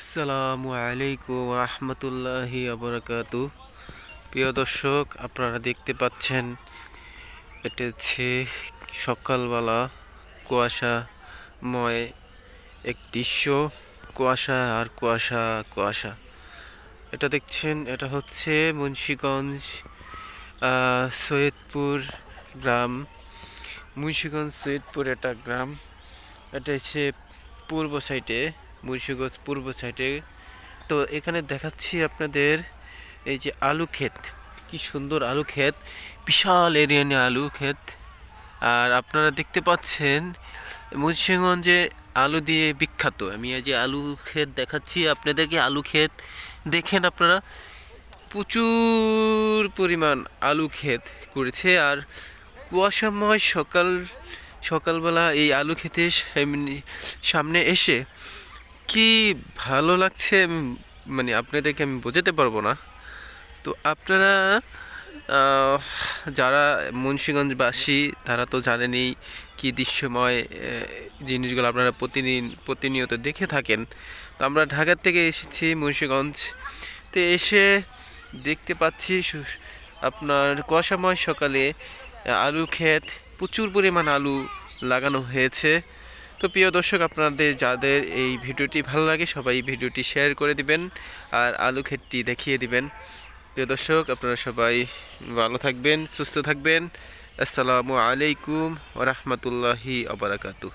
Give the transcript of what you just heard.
আসসালামু আলাইকুম রহমতুল্লাহি আবরাকাতু প্রিয় দর্শক, আপনারা দেখতে পাচ্ছেন, এটা হচ্ছে সকালবেলা কুয়াশাময় এক দৃশ্য কুয়াশা আর কুয়াশা কুয়াশা। এটা দেখছেন, এটা হচ্ছে মুন্সীগঞ্জ সৈয়দপুর গ্রাম। মুন্সীগঞ্জ, সৈয়দপুর একটা গ্রাম। এটা হচ্ছে পূর্ব সাইডে মুন্সিগঞ্জ পূর্ব সাইডে। তো এখানে দেখাচ্ছি আপনাদের এই যে আলু ক্ষেত। কি সুন্দর আলু ক্ষেত, বিশাল এরিয়া নিয়ে আলু ক্ষেত। আর আপনারা দেখতে পাচ্ছেন, মুন্সিগঞ্জে আলু দিয়ে বিখ্যাত। আমি এই যে আলু ক্ষেত দেখাচ্ছি, আপনাদেরকে আলু ক্ষেত দেখেন আপনারা। প্রচুর পরিমাণ আলু ক্ষেত করেছে। আর কুয়াশাময় সকাল, সকালবেলা এই আলু সামনে- সামনে এসে কি ভালো লাগছে? মানে আপনাদেরকে আমি বোঝাতে পারব না। তো আপনারা যারা মুন্সীগঞ্জবাসী, তারা তো জানেনই কি দৃশ্যময় জিনিসগুলো আপনারা প্রতিদিন, প্রতিনিয়ত দেখে থাকেন। তো আমরা ঢাকার থেকে এসেছি মুন্সীগঞ্জ। তো এসে দেখতে পাচ্ছি আপনার কুয়াশাময় সকালে আলু ক্ষেত, প্রচুর পরিমাণ আলু লাগানো হয়েছে। তো প্রিয় দর্শক, আপনাদের যাদের এই ভিডিওটি ভালো লাগে, সবাই ভিডিওটি শেয়ার করে দিবেন আর আলু ক্ষেতটি দেখিয়ে দিবেন। প্রিয় দর্শক, আপনারা সবাই ভালো থাকবেন, সুস্থ থাকবেন। আসসালামু আলাইকুম রহমতুল্লাহি আবরাকাতু